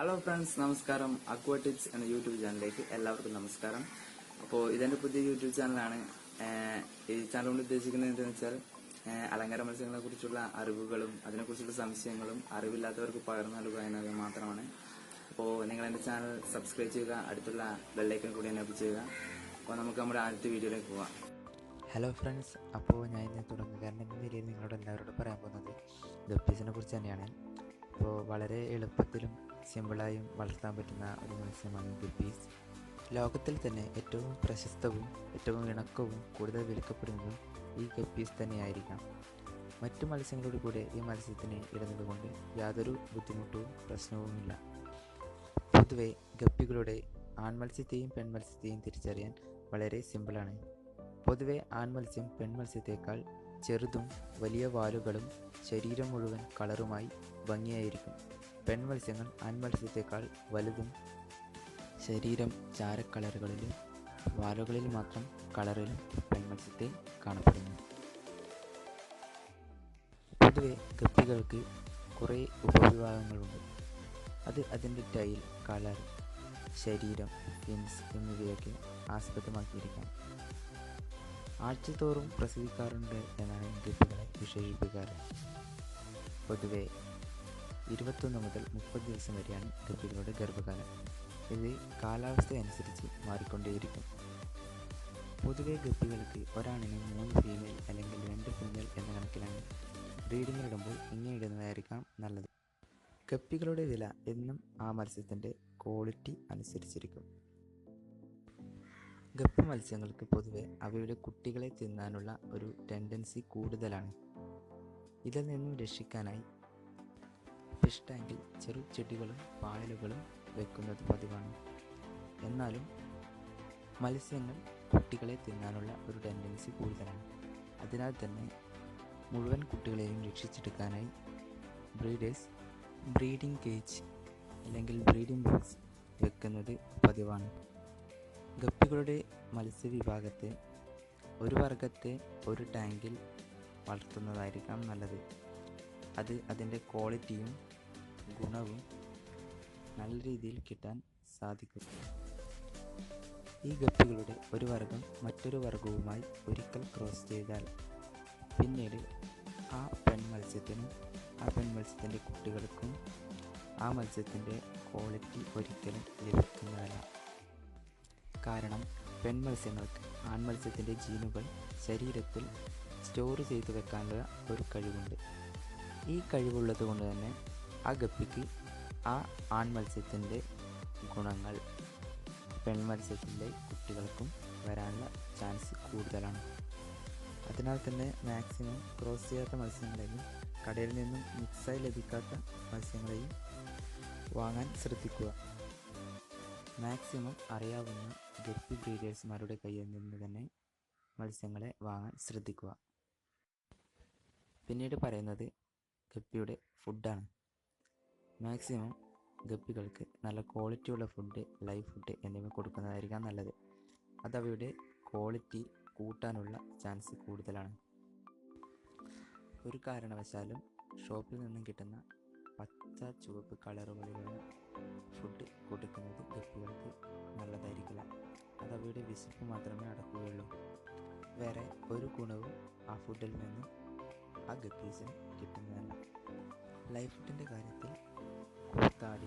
Hello friends നമസ്കാരം. Aqua Tips എന്ന YouTube ചാനലിലേക്ക് എല്ലാവർക്കും നമസ്കാരം. അപ്പോൾ ഇതെന്റെ പുതിയ യൂട്യൂബ് ചാനലാണ് ഈ ചാനൽ കൊണ്ട് ഉദ്ദേശിക്കുന്നത് എന്താണെന്ന് വെച്ചാൽ അലങ്കാര മത്സ്യങ്ങളെ കുറിച്ചുള്ള അറിവുകളും അതിനെക്കുറിച്ചുള്ള സംശയങ്ങളും അറിവില്ലാത്തവർക്ക് പകർന്നു നൽകുക എന്നത് മാത്രമാണ്. അപ്പോൾ നിങ്ങൾ എന്റെ ചാനൽ സബ്സ്ക്രൈബ് ചെയ്യുക അടുത്തുള്ള ബെല്ലൈക്കൺ കൂടി എന്നെ ചെയ്യുക അപ്പോൾ നമുക്ക് നമ്മുടെ ആദ്യത്തെ വീഡിയോയിലേക്ക് പോവാം. ഹലോ ഫ്രണ്ട്സ് അപ്പോൾ ഞാൻ ഇന്ന് തുടങ്ങുകാരൻ എന്ന നിലയിൽ നിങ്ങളോട് എല്ലാവരോടും പറയാൻ പോകുന്നത് ഗപ്പീസിനെ കുറിച്ച് തന്നെയാണ്. അപ്പോൾ വളരെ എളുപ്പത്തിലും സിമ്പിളായും വളർത്താൻ പറ്റുന്ന ഒരു മത്സ്യമാണ് ഗപ്പീസ് ലോകത്തിൽ തന്നെ ഏറ്റവും പ്രശസ്തവും ഏറ്റവും ഇണക്കവും കൂടുതൽ വിൽക്കപ്പെടുന്നതും ഈ ഗപ്പീസ് തന്നെയായിരിക്കാം. മറ്റു മത്സ്യങ്ങളോട് കൂടെ ഈ മത്സ്യത്തിന് ഇടുന്നതുകൊണ്ട് യാതൊരു ബുദ്ധിമുട്ടും പ്രശ്നവുമില്ല. പൊതുവെ ഗപ്പികളുടെ ആൺമത്സ്യത്തെയും പെൺമത്സ്യത്തെയും തിരിച്ചറിയാൻ വളരെ സിമ്പിളാണ്. പൊതുവെ ആൺമത്സ്യം പെൺമത്സ്യത്തേക്കാൾ ചെറുതും വലിയ വാലുകളും ശരീരം മുഴുവൻ കളറുമായി ഭംഗിയായിരിക്കും. പെൺമത്സ്യങ്ങൾ ആൺമത്സ്യത്തേക്കാൾ വലുതും ശരീരം ചാരക്കളറുകളിലും വാലുകളിൽ മാത്രം കളറിലും പെൺമത്സ്യത്തെ കാണപ്പെടുന്നു. പൊതുവെ ഗപ്പികൾക്ക് കുറേ ഉപവിഭാഗങ്ങളുണ്ട്. അത് അതിന്റെ ടൈൽ കളർ ശരീരം ഫിൻസ് എന്നിവയൊക്കെ ആസ്പദമാക്കിയിരിക്കാം. ആഴ്ചതോറും പ്രസവിക്കാറുണ്ട് എന്നാണ് ഗപ്പികളെ വിശേഷിപ്പിക്കാറ്. പൊതുവെ ഇരുപത്തൊന്ന് മുതൽ മുപ്പത് ദിവസം വരെയാണ് ഗപ്പികളുടെ ഗർഭകാലം. ഇത് കാലാവസ്ഥ അനുസരിച്ച് മാറിക്കൊണ്ടേയിരിക്കും. പൊതുവെ ഗപ്പികൾക്ക് ഒരാണിന് മൂന്ന് ഫീമെയിൽ അല്ലെങ്കിൽ രണ്ട് ഫീമെയിൽ എന്ന കണക്കിലാണ്. ബ്രീഡിങ്ങിലിടുമ്പോൾ ഇങ്ങനെ ഇടുന്നതായിരിക്കാം നല്ലത്. ഗപ്പികളുടെ വില എന്നും ആ മത്സ്യത്തിന്റെ ക്വാളിറ്റി അനുസരിച്ചിരിക്കും. ഗപ്പി മത്സ്യങ്ങൾക്ക് പൊതുവെ അവയുടെ കുട്ടികളെ തിന്നാനുള്ള ഒരു ടെൻഡൻസി കൂടുതലാണ്. ഇതിൽ നിന്നും രക്ഷിക്കാനായി ഫിഷ് ടാങ്കിൽ ചെറു ചെടികളും പായലുകളും വെക്കുന്നത് പതിവാണ്. എന്നാലും മത്സ്യങ്ങൾ കുട്ടികളെ തിന്നാനുള്ള ഒരു ടെൻഡൻസി കൂടുതലാണ്. അതിനാൽ തന്നെ മുഴുവൻ കുട്ടികളെയും രക്ഷിച്ചെടുക്കാനായി ബ്രീഡേഴ്സ് ബ്രീഡിംഗ് കേജ് അല്ലെങ്കിൽ ബ്രീഡിംഗ് ബോക്സ് വെക്കുന്നത് പതിവാണ്. ഗപ്പികളുടെ മത്സ്യവിഭാഗത്തെ ഒരു വർഗത്തെ ഒരു ടാങ്കിൽ വളർത്തുന്നതായിരിക്കാം നല്ലത്. അത് അതിന്റെ ക്വാളിറ്റിയും ഗുണവും നല്ല രീതിയിൽ കിട്ടാൻ സാധിക്കും. ഈ ഗപ്പികളുടെ ഒരു വർഗം മറ്റൊരു വർഗവുമായി ഒരിക്കൽ ക്രോസ് ചെയ്താൽ പിന്നീട് ആ പെൺ മത്സ്യത്തിനും ആ പെൺ മത്സ്യത്തിന്റെ കുട്ടികൾക്കും ആ മത്സ്യത്തിന്റെ ക്വാളിറ്റി ഒരിക്കലും ലഭിക്കുന്നതല്ല. കാരണം പെൺമത്സ്യങ്ങൾക്ക് ആൺമത്സ്യത്തിന്റെ ജീനുകൾ ശരീരത്തിൽ സ്റ്റോർ ചെയ്തു വെക്കാനുള്ള ഒരു കഴിവുണ്ട്. ഈ കഴിവുള്ളത് കൊണ്ട് തന്നെ ആ ഗപ്പിക്ക് ആ ആൺമത്സ്യത്തിന്റെ ഗുണങ്ങൾ പെൺമത്സ്യത്തിന്റെ കുട്ടികൾക്കും വരാനുള്ള ചാൻസ് കൂടുതലാണ്. അതിനാൽ തന്നെ മാക്സിമം ക്രോസ് ചെയ്യാത്ത മത്സ്യങ്ങളെയും കടയിൽ നിന്നും മിക്സായി ലഭിക്കാത്ത മത്സ്യങ്ങളെയും വാങ്ങാൻ ശ്രദ്ധിക്കുക. മാക്സിമം അറിയാവുന്ന ഗപ്പി ബ്രീഡേഴ്സ്മാരുടെ കയ്യിൽ നിന്ന് തന്നെ മത്സ്യങ്ങളെ വാങ്ങാൻ ശ്രദ്ധിക്കുക. പിന്നീട് പറയുന്നത് ഗപ്പിയുടെ ഫുഡാണ്. മാക്സിമം ഗപ്പികൾക്ക് നല്ല ക്വാളിറ്റിയുള്ള ഫുഡ് ലൈവ് ഫുഡ് എന്നിവ കൊടുക്കുന്നതായിരിക്കാം നല്ലത്. അത് അവയുടെ ക്വാളിറ്റി കൂട്ടാനുള്ള ചാൻസ് കൂടുതലാണ്. ഒരു കാരണവശാലും ഷോപ്പിൽ നിന്നും കിട്ടുന്ന പച്ച ചുവപ്പ് കളറുകളിലുള്ള ഫുഡ് കൊടുക്കുന്നത് ഗപ്പികൾക്ക് നല്ലതായിരിക്കില്ല. അത് അവയുടെ വിശപ്പ് മാത്രമേ അടക്കുകയുള്ളൂ വേറെ ഒരു ഗുണവും ആ ഫുഡിൽ നിന്നും ആ ഗപ്പീസിന് കിട്ടുന്നതല്ല. ലൈഫ് ഫുഡിന്റെ കാര്യത്തിൽ cortar